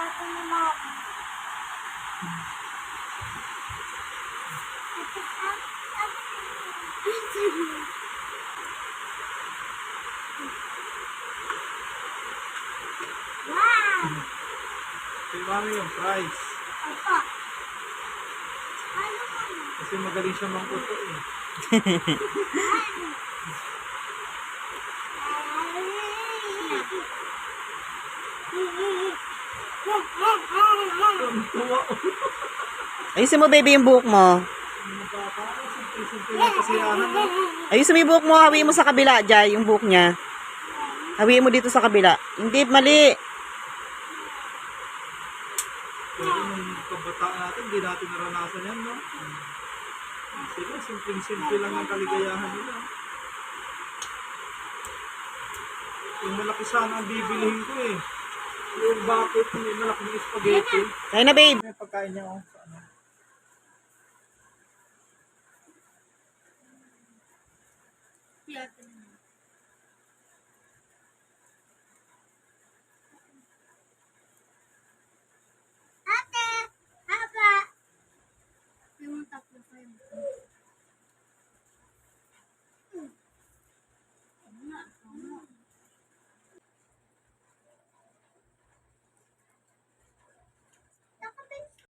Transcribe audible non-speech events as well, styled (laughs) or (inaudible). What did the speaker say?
Ate na mo ako. Ate, ate, ate. Wow! Kay mami yung price. Opo. Ano na? Kasi magaling siya mangkuto eh. Ko. (laughs) Ayusin mo, baby, yung buhok mo. Ayusin mo yung buhok mo. Hawiin mo sa kabila, Jai, yung buhok niya. Hawiin mo dito sa kabila. Hindi, mali. Kabataan natin, hindi natin naranasan yan, no? Sila, simple-simple lang ang kaligayahan nila. Yung malaki sana ang bibilihin ko eh. Yung bakit may malaking spaghetti. Kaya na, babe. May pagkain niya oh. Ano. Ate! Haba! Yung tatlo kayo.